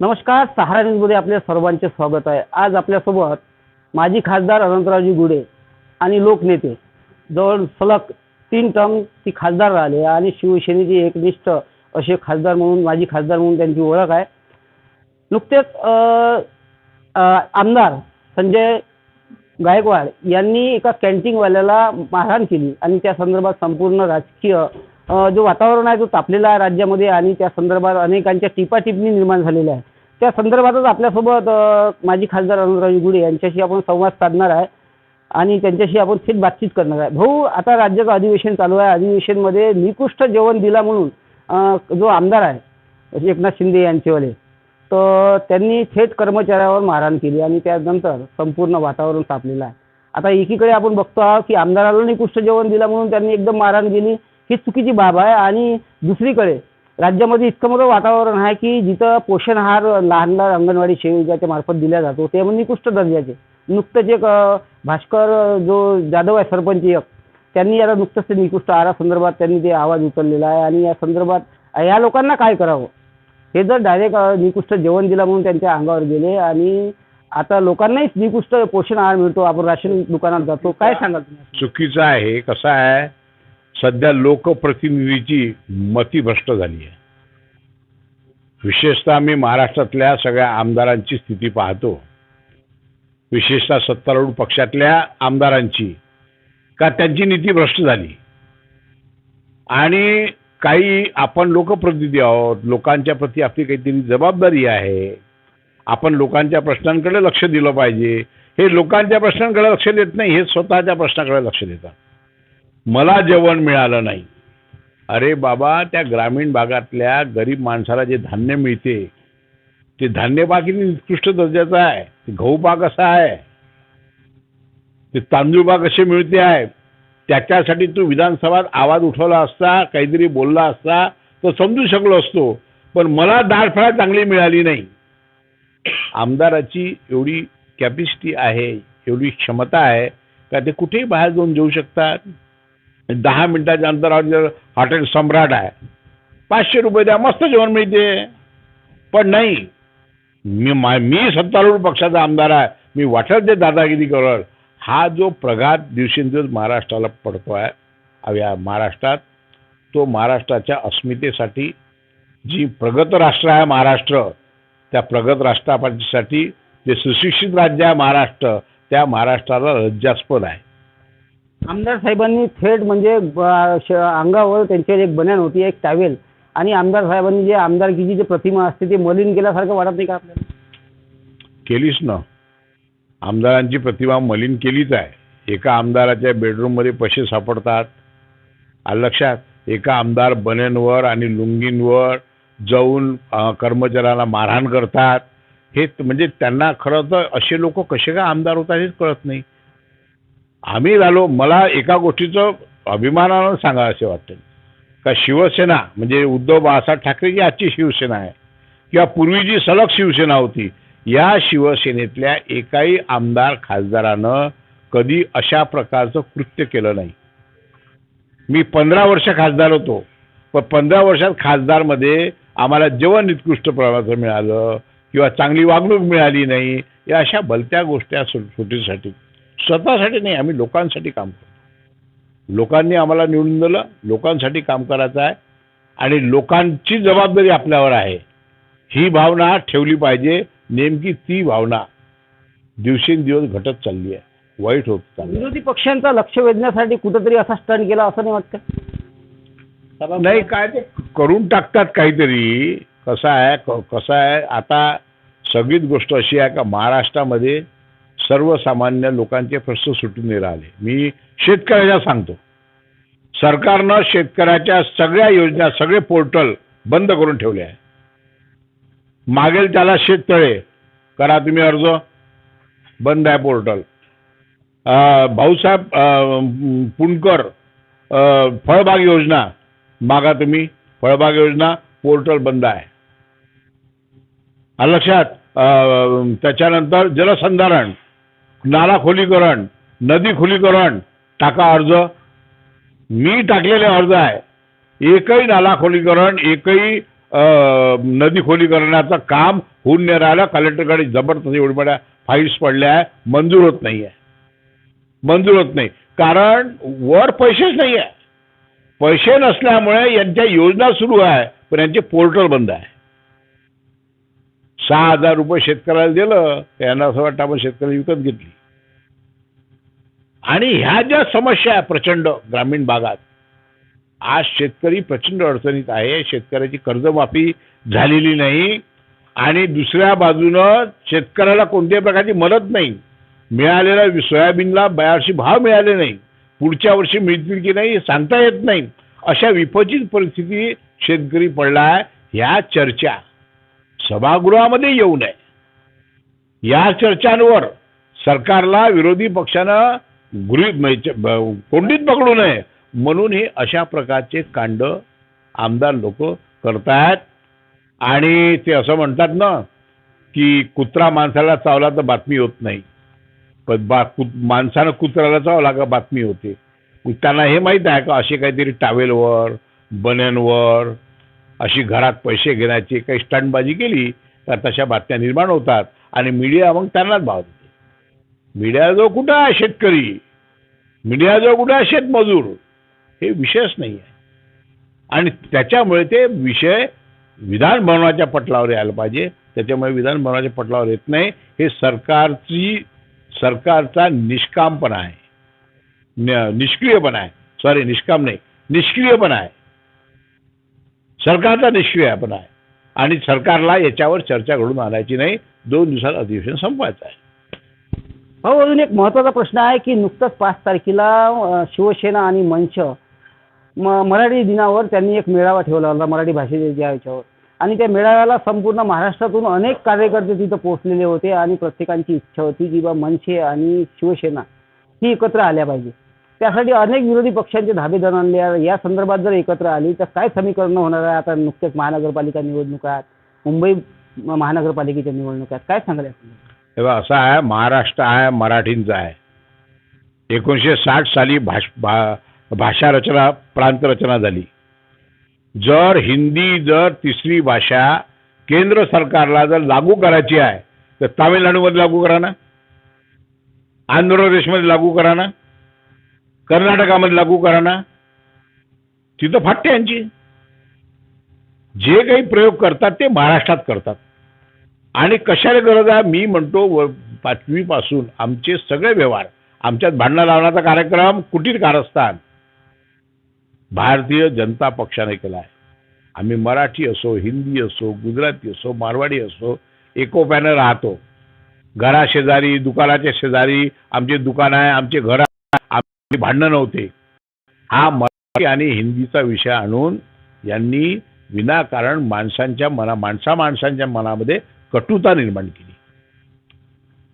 नमस्कार सहारा न्यूजमध्ये आपल्या सर्वांचे स्वागत आहे. आज आपल्यासोबत माजी खासदार अनंतरावजी गुडे आणि लोकनेते जवळ सलग तीन टर्म ती खासदार राहिले आणि शिवसेनेचे एकनिष्ठ असे खासदार म्हणून माजी खासदार म्हणून त्यांची ओळख आहे. नुकतेच आमदार संजय गायकवाड यांनी एका कॅन्टीनवाल्याला मारहाण केली आणि त्या संदर्भात संपूर्ण राजकीय जो वातावरण आहे तो तापलेला आहे राज्यामध्ये आणि त्या संदर्भात अनेकांच्या टिपाटिपणी निर्माण झालेल्या आहे त्या संदर्भातच आपल्यासोबत माजी खासदार अनुराज गुडे यांच्याशी आपण संवाद साधणार आहे आणि त्यांच्याशी आपण थेट बातचीत करणार आहे. भाऊ आता राज्याचं अधिवेशन चालू आहे. अधिवेशनमध्ये निकृष्ट जेवण दिला म्हणून जो आमदार आहे एकनाथ शिंदे यांचेवाले तर त्यांनी थेट कर्मचाऱ्यावर मारहाण केली आणि त्यानंतर संपूर्ण वातावरण तापलेलं आहे. आता एकीकडे आपण बघतो आहोत की आमदाराला निकृष्ट जेवण दिलं म्हणून त्यांनी एकदम मारहाण केली. ही चुकीची बाब आहे. आणि दुसरीकडे राज्यामध्ये इतकं मोठं वातावरण आहे की जिथं पोषण आहार लहान लहान अंगणवाडी सेविकाच्या मार्फत दिला जातो ते म्हणजे निकृष्ट दर्जाचे. नुकतंच एक भास्कर जो जाधव आहे सरपंच एक त्यांनी याला नुकतंच ते निकृष्ट आहारासंदर्भात त्यांनी ते आवाज उचललेला आहे. आणि या संदर्भात या लोकांना काय करावं? हे जर डायरेक्ट निकृष्ट जेवण दिलं म्हणून त्यांच्या अंगावर गेले आणि आता लोकांनाही निकृष्ट पोषण आहार मिळतो. आपण राशन दुकानात जातो. काय सांगाल चुकीचं आहे. कसं आहे? सध्या लोकप्रतिनिधीची मती भ्रष्ट झाली आहे. विशेषतः मी महाराष्ट्रातल्या सगळ्या आमदारांची स्थिती पाहतो. विशेषतः सत्तारूढ पक्षातल्या आमदारांची. का त्यांची नीती भ्रष्ट झाली. आणि काही आपण लोकप्रतिनिधी आहोत लोकांच्या प्रती आपली काहीतरी जबाबदारी आहे. आपण लोकांच्या प्रश्नांकडे लक्ष दिलं पाहिजे. हे लोकांच्या प्रश्नांकडे लक्ष देत नाही हे स्वतःच्या प्रश्नाकडे लक्ष देतात. मला जेवण मिळालं नाही. अरे बाबा त्या ग्रामीण भागातल्या गरीब माणसाला जे धान्य मिळते ते धान्य बाकी किती निकृष्ट दर्जाचं आहे. ते गहू बाग असा आहे. ते तांदूळ बाग कसे मिळते आहे. त्याच्यासाठी तू विधानसभात आवाज उठवला असता काहीतरी बोलला असता तर समजू शकलो असतो. पण मला डाळफळा चांगली मिळाली नाही. आमदाराची एवढी कॅपॅसिटी आहे एवढी क्षमता आहे का ते कुठेही बाहेर जाऊन जाऊ शकतात? दहा मिनिटाच्या अंतरावर हॉटेल सम्राट आहे. पाचशे रुपये द्या मस्त जेवण मिळते. पण नाही मी मा मी सत्तारूढ पक्षाचा आमदार आहे. मी वाटत ते दादागिरी करल हा जो प्रघात दिवसेंदिवस महाराष्ट्राला पडतो आहे या महाराष्ट्रात तो महाराष्ट्राच्या अस्मितेसाठी जी प्रगत राष्ट्र आहे महाराष्ट्र त्या प्रगत राष्ट्रासाठी जे सुशिक्षित राज्य आहे महाराष्ट्र त्या महाराष्ट्राला लज्जास्पद आहे. आमदार साहेबांनी थेट म्हणजे श- अंगावर त्यांच्यावर एक बन्यान होती एक टॅवेल. आणि आमदार साहेबांनी जे आमदारकीची जी प्रतिमा असते ती मलिन केल्यासारखं वाटत नाही का आपल्याला? केलीच ना. आमदारांची प्रतिमा मलिन केलीच आहे. एका आमदाराच्या बेडरूममध्ये पैसे सापडतात. आलं लक्षात? एका आमदार बनेनवर आणि लुंगींवर जाऊन अं, कर्मचाऱ्याला मारहाण करतात. हे त- म्हणजे त्यांना खरं तर असे लोक कसे का आमदार होतात हेच कळत नाही. आम्ही झालो मला एका गोष्टीचं अभिमानानं सांगा असे वाटतं. का शिवसेना म्हणजे उद्धव बाळासाहेब ठाकरे जी आजची शिवसेना आहे किंवा पूर्वी जी सलग शिवसेना होती या शिवसेनेतल्या एकाही आमदार खासदारानं कधी अशा प्रकारचं कृत्य केलं नाही. मी पंधरा वर्ष खासदार होतो पण पंधरा वर्षात खासदारमध्ये आम्हाला जेवण निकृष्ट प्रमाणाचं मिळालं किंवा चांगली वागणूक मिळाली नाही या अशा भलत्या गोष्टी सुटीसाठी. स्वतःसाठी नाही आम्ही लोकांसाठी काम करतो. लोकांनी आम्हाला निवडून दिलं लोकांसाठी काम करायचं आहे आणि लोकांची जबाबदारी आपल्यावर आहे. ही भावना ठेवली पाहिजे नेमकी ती भावना दिवसेंदिवस घटत चालली आहे वाईट होत चालली. विरोधी पक्षांचं लक्ष वेधण्यासाठी कुठंतरी असा स्टंट केला असं नाही वाटतं नाही काय ते करून टाकतात काहीतरी. कसं आहे क- कसं आहे? आता सगळीच गोष्ट अशी आहे का महाराष्ट्रामध्ये सर्वसामान्य लोकांचे प्रश्न सुटून राहिले. मी शेतकऱ्याला सांगतो सरकारनं शेतकऱ्याच्या सगळ्या योजना सगळे पोर्टल बंद करून ठेवले आहे मागेल त्याला शेततळे करा तुम्ही अर्ज. बंद आहे पोर्टल. अं, भाऊसाहेब पुणकर अं, फळबाग योजना मागा तुम्ही. फळबाग योजना पोर्टल बंद आहे. लक्षात? अं, त्याच्यानंतर जलसंधारण. नाला खोलीकरण नदी खोलीकरण टाका अर्ज. मी टाकलेले अर्ज आहे. एकही नाला खोलीकरण एकही नदी खोलीकरणाचं काम होऊन नाही राहिलं. कलेक्टरकडे जबरदस्त एवढ्या मोठ्या फाईल्स पडल्या आहे. मंजूर होत नाही आहे. मंजूर होत नाही. कारण वर पैसेच नाही आहे. पैसे नसल्यामुळे यांच्या योजना सुरू आहे. पण यांचे पोर्टल बंद आहे. सहा हजार रुपये शेतकऱ्याला दिलं तर यांना असं वाटतं आपण शेतकऱ्याला विकत घेतली. आणि ह्या ज्या समस्या आहे प्रचंड ग्रामीण भागात आज शेतकरी प्रचंड अडचणीत आहे शेतकऱ्याची कर्जमाफी झालेली नाही आणि दुसऱ्या बाजूनं शेतकऱ्याला कोणत्याही प्रकारची मदत नाही. मिळालेला सोयाबीनला बयारशी भाव मिळाले नाही पुढच्या वर्षी मिळतील की नाही सांगता येत नाही. अशा विपचित परिस्थिती शेतकरी पडला आहे ह्या चर्चा. सभागृहामध्ये येऊ नये. या चर्चांवर सरकारला विरोधी पक्षानं गृहीत म्हणजे कोंडीत पकडू नये. म्हणून हे अशा प्रकारचे कांड आमदार लोक करतायत. आणि ते असं म्हणतात ना की कुत्रा माणसाला चावला तर बातमी होत नाही. पण बा कु माणसानं कुत्र्याला चावला का बातमी होते? त्यांना हे माहीत आहे का असे काहीतरी टावेलवर बन्यांवर अशी घरात पैसे घेण्याची काही स्टंटबाजी केली तर तशा बातम्या निर्माण होतात आणि मीडिया मग त्यांनाच भाव देते मीडियाजवळ कुठं आहे शेतकरी? मीडियाजवळ कुठं आहे शेतमजूर? हे विषयच नाही आहे. आणि त्याच्यामुळे ते विषय विधानभवनाच्या पटलावर यायला पाहिजे. त्याच्यामुळे विधानभवनाच्या पटलावर येत नाही. हे सरकारची सरकारचा निष्कामपणा आहे. निष्क्रियपणा आहे. सॉरी निष्काम नाही. निष्क्रियपणा आहे. सरकारचा निश्चय आपण आहे. आणि सरकारला याच्यावर चर्चा घडून आणायची नाही. दोन दिवसात अधिवेशन संपवायचं आहे. भाऊ अजून एक महत्त्वाचा प्रश्न आहे की नुकतंच पाच तारखेला शिवसेना आणि मंच म मराठी दिनावर त्यांनी एक मेळावा ठेवला होता मराठी भाषेच्या याच्यावर. आणि त्या मेळाव्याला संपूर्ण महाराष्ट्रातून अनेक कार्यकर्ते तिथं पोहोचलेले होते आणि प्रत्येकांची इच्छा होती की बा मनसे आणि शिवसेना ही एकत्र आल्या पाहिजे. त्यासाठी अनेक विरोधी पक्षांचे धाबे आणले या संदर्भात जर एकत्र आली तर काय समीकरण होणार आहे आता नुकतेच महानगरपालिका निवडणुका आहेत मुंबई महानगरपालिकेच्या निवडणुका काय सांगाल तेव्हा असं आहे महाराष्ट्र आहे मराठींचा आहे. एकोणीसशे साठ साली भाष भा भाषा रचना प्रांत रचना झाली. जर हिंदी जर तिसरी भाषा केंद्र सरकारला जर लागू करायची आहे तर तामिळनाडूमध्ये लागू करा ना. आंध्र प्रदेशमध्ये लागू करा ना. कर्नाटकामध्ये लागू करा ना. तिथं फाटते यांची. जे काही प्रयोग करतात ते महाराष्ट्रात करतात. आणि कशाला गरज आहे? मी म्हणतो व पाचवीपासून आमचे सगळे व्यवहार आमच्यात भांडणं लावण्याचा कार्यक्रम कुटीर कारस्थान? भारतीय जनता पक्षाने केला आहे. आम्ही मराठी असो हिंदी असो गुजराती असो मारवाडी असो एकोप्यानं राहतो. घराशेजारी दुकानाच्या शेजारी आमचे दुकान आहे आमचे घर भांडणं नव्हते. हा मराठी आणि हिंदीचा विषय आणून यांनी विनाकारण माणसांच्या मना माणसा माणसांच्या मनामध्ये कटुता निर्माण केली.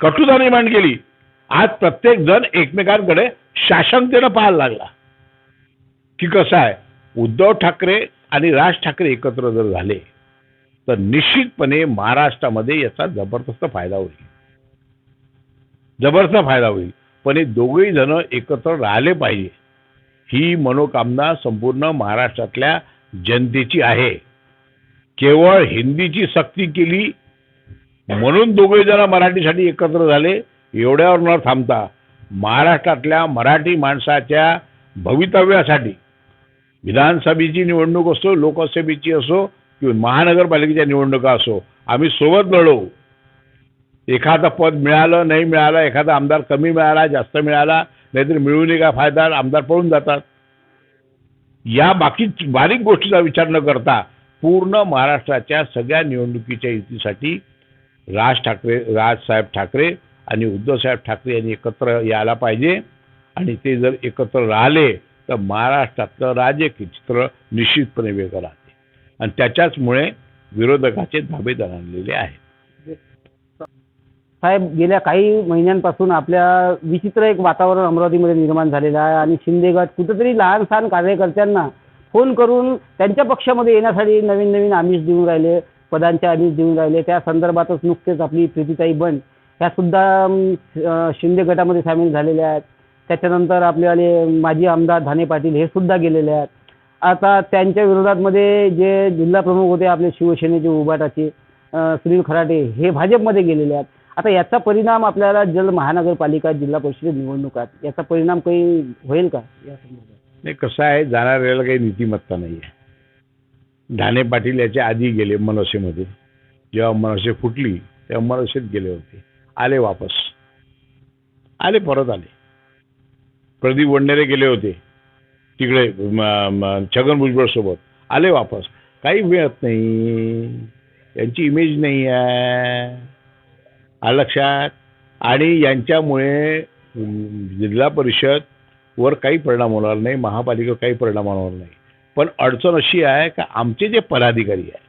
कटुता निर्माण केली. आज प्रत्येक जण एकमेकांकडे शासनतेनं पाहायला लागला. की कसं आहे? उद्धव ठाकरे आणि राज ठाकरे एकत्र जर झाले तर निश्चितपणे महाराष्ट्रामध्ये याचा जबरदस्त फायदा होईल. जबरदस्त फायदा होईल. पण हे दोघेही जण एकत्र राहिले पाहिजे. ही मनोकामना संपूर्ण महाराष्ट्रातल्या जनतेची आहे. केवळ हिंदीची सक्ती केली म्हणून दोघे जण मराठीसाठी एकत्र झाले एवढ्यावर न थांबता महाराष्ट्रातल्या मराठी माणसाच्या भवितव्यासाठी विधानसभेची निवडणूक असो लोकसभेची असो किंवा महानगरपालिकेच्या निवडणुका असो आम्ही सोबत लढवू. एखादं पद मिळालं नाही मिळालं एखादा आमदार कमी मिळाला जास्त मिळाला नाहीतर मिळूनही का फायदा आमदार पळून जातात. या बाकी बारीक गोष्टीचा विचार न करता पूर्ण महाराष्ट्राच्या सगळ्या निवडणुकीच्या युतीसाठी राज ठाकरे राजसाहेब ठाकरे आणि उद्धवसाहेब ठाकरे यांनी एकत्र यायला पाहिजे. आणि ते जर एकत्र राहिले तर महाराष्ट्रातलं राजकीय चित्र निश्चितपणे वेगळं राहते. आणि त्याच्याचमुळे विरोधकाचे धाबे दणाणलेले आहेत. साहेब गेल्या काही महिन्यांपासून आपल्या विचित्र एक वातावरण अमरावतीमध्ये निर्माण झालेलं आहे आणि शिंदे गट कुठंतरी लहान सहान कार्यकर्त्यांना फोन करून त्यांच्या पक्षामध्ये येण्यासाठी नवीन नवीन आमिष देऊन राहिले पदांचे आमिष देऊन राहिले. त्या संदर्भातच नुकतेच आपली प्रीतीताई बंड ह्या सुद्धा शिंदे गटामध्ये सामील झालेल्या आहेत. त्याच्यानंतर आपल्याले माजी आमदार धाने पाटील हे सुद्धा गेलेले आहेत. आता त्यांच्या विरोधातमध्ये जे जिल्हा प्रमुख होते आपले शिवसेनेचे उभाटाचे सुनील खराटे हे भाजपमध्ये गेलेले आहेत. आता याचा परिणाम आपल्याला जल महानगरपालिका जिल्हा परिषद निवडणुकात याचा परिणाम काही होईल का? या संदर्भात. नाही कसं आहे जाणाऱ्याला काही नीतिमत्ता नाही आहे ढाणे पाटील याच्या आधी गेले मनसेमध्ये. जेव्हा मनसे फुटली तेव्हा मनसेत गेले होते. आले वापस. आले परत आले. प्रदीप वंडेरे गेले होते. तिकडे म- म- छगन भुजबळ सोबत. आले वापस. काही मिळत नाही. यांची इमेज नाही आहे. आलं लक्षात? आणि यांच्यामुळे जिल्हा परिषद वर काही परिणाम होणार नाही महापालिकेवर काही परिणाम होणार नाही. पण अडचण अशी आहे का आमचे जे पदाधिकारी आहे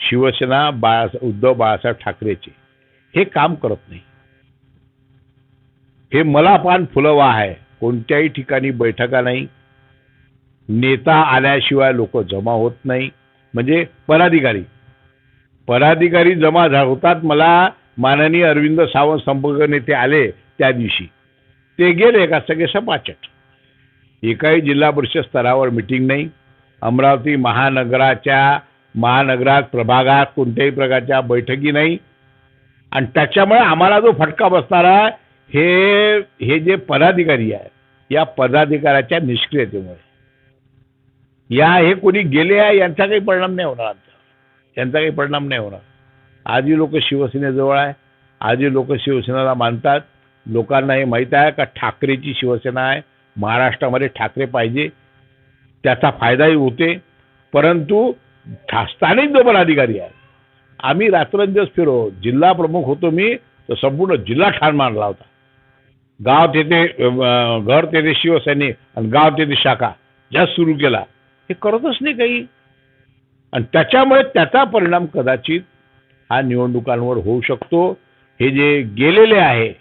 शिवसेना बाळा उद्धव बाळासाहेब ठाकरेचे हे काम करत नाही. हे मला पान फुलवा आहे. कोणत्याही ठिकाणी बैठका नाही. नेता आल्याशिवाय लोक जमा होत नाही. म्हणजे पदाधिकारी. पदाधिकारी जमा झा- होतात मला माननीय अरविंद सावंत संपर्क नेते आले त्या दिवशी. ते गेले का? सगळे सपाचट. एकाही जिल्हा परिषद स्तरावर मिटिंग नाही. अमरावती महानगराच्या महानगरात प्रभागात कोणत्याही प्रकारच्या बैठकी नाही. आणि त्याच्यामुळे आम्हाला जो फटका बसणारा हे हे जे पदाधिकारी आहे या पदाधिकाऱ्याच्या निष्क्रियतेमुळे. या हे कोणी गेले आहे यांचा काही परिणाम नाही होणार आमचा यांचा काही परिणाम नाही होणार. आजही लोक शिवसेनेजवळ आहे आजही लोक शिवसेनेला मानतात. लोकांना हे माहीत आहे का ठाकरेची शिवसेना आहे? महाराष्ट्रामध्ये ठाकरे पाहिजे. त्याचा फायदाही होते. परंतु ठा- स्थानिक जो अधिकारी आहे आम्ही रात्रंदिवस फिरो. जिल्हा प्रमुख होतो मी तर संपूर्ण जिल्हा ठाण मानला होता. गाव तेथे घर तेथे शिवसैनिक आणि गाव तेथे शाखा ज्या सुरू केला. हे करतच नाही काही. आणि त्याच्यामुळे त्याचा परिणाम कदाचित हा निवडणुकांवर होऊ शकतो. हे जे गेलेले आहे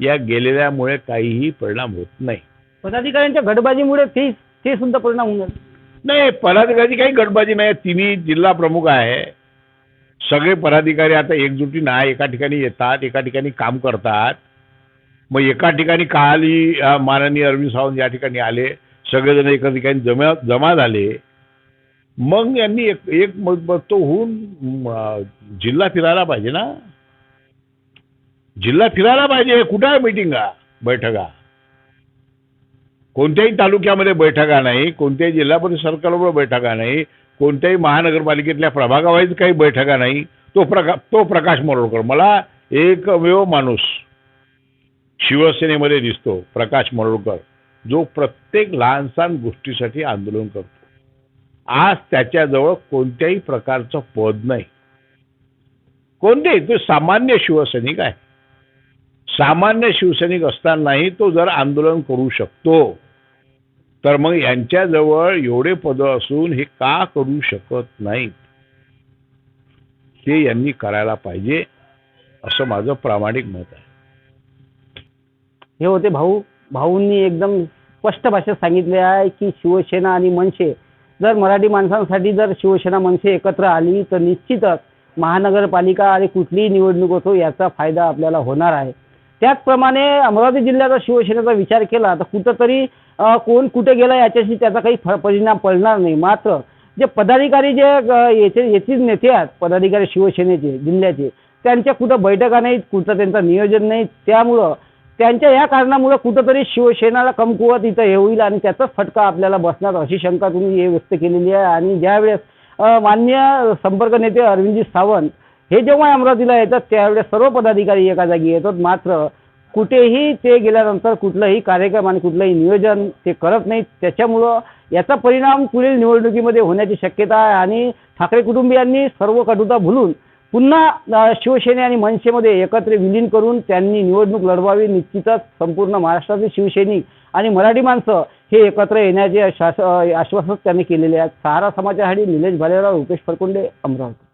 या गेलेल्यामुळे काहीही परिणाम होत नाही. पदाधिकाऱ्यांच्या गटबाजीमुळे ते ते सुद्धा परिणाम होणार नाही पदाधिकारी काही गटबाजी नाही. तिन्ही जिल्हा प्रमुख आहे. सगळे पदाधिकारी आता एकजुटीनं आहे. एका ठिकाणी येतात एका ठिकाणी काम करतात. मग एका ठिकाणी काली माननीय अरविंद सावंत या ठिकाणी आले. सगळेजण एका ठिकाणी जमा जमा झाले. मग यांनी एक एक तो होऊन जिल्हा फिरायला पाहिजे ना? जिल्हा फिरायला पाहिजे कुठं आहे मिटिंगा बैठका. कोणत्याही तालुक्यामध्ये बैठका नाही कोणत्याही जिल्हा परिषद सरकारबरोबर बैठका नाही कोणत्याही महानगरपालिकेतल्या प्रभागावाईज काही बैठका नाही. तो प्रका तो प्रकाश मरोळकर. मला एकमेव माणूस शिवसेनेमध्ये दिसतो प्रकाश मरोळकर जो प्रत्येक लहानसहान गोष्टीसाठी आंदोलन करतो. आज त्याच्याजवळ कोणत्याही प्रकारचं पद नाही. कोणतेही तो सामान्य शिवसैनिक आहे. सामान्य शिवसैनिक असतानाही तो जर आंदोलन करू शकतो तर मग यांच्याजवळ एवढे पद असून हे का करू शकत नाहीत? ते यांनी करायला पाहिजे असं माझं प्रामाणिक मत आहे. हे होते भाऊ भाऊंनी एकदम स्पष्ट भाषेत सांगितले आहे की शिवसेना आणि मनसे जर मराठी माणसांसाठी जर शिवसेना मनसे एकत्र आली तर निश्चितच महानगरपालिका आणि कुठलीही निवडणूक होतो याचा फायदा आपल्याला होणार आहे. त्याचप्रमाणे अमरावती जिल्ह्याचा शिवसेनेचा विचार केला तर कुठंतरी कोण कुठे गेला याच्याशी त्याचा काही फ- परिणाम पडणार नाही. मात्र जे पदाधिकारी जे अं, याचे याचे नेते आहेत पदाधिकारी शिवसेनेचे जिल्ह्याचे त्यांच्या कुठं बैठका नाहीत कुठं त्यांचं नियोजन नाही त्यामुळं त्यांच्या या कारणामुळं कुठंतरी शिवसेनाला कमकुवत इथं हे होईल आणि त्याचाच फटका आपल्याला बसणार. अशी शंका तुम्ही हे व्यक्त केलेली आहे. आणि ज्यावेळेस मान्य संपर्क नेते अरविंदजी सावंत हे जेव्हा अमरावतीला येतात त्यावेळेस सर्व पदाधिकारी एका जागी येतात. मात्र कुठेही ते गेल्यानंतर कुठलंही कार्यक्रम आणि कुठलंही नियोजन ते करत नाहीत. त्याच्यामुळं याचा परिणाम पुढील निवडणुकीमध्ये होण्याची शक्यता आहे. आणि ठाकरे कुटुंबियांनी सर्व कटुता भुलून पुन्हा शिवसेने आणि मनसेमध्ये एकत्र विलीन करून त्यांनी निवडणूक लढवावी निश्चितच संपूर्ण महाराष्ट्राचे शिवसैनिक आणि मराठी माणसं हे एकत्र येण्याचे शास आश्वासन त्यांनी केलेले आहेत. सहारा समाजासाठी निलेश भालेराव रुपेश फरकुंडे अमरावती.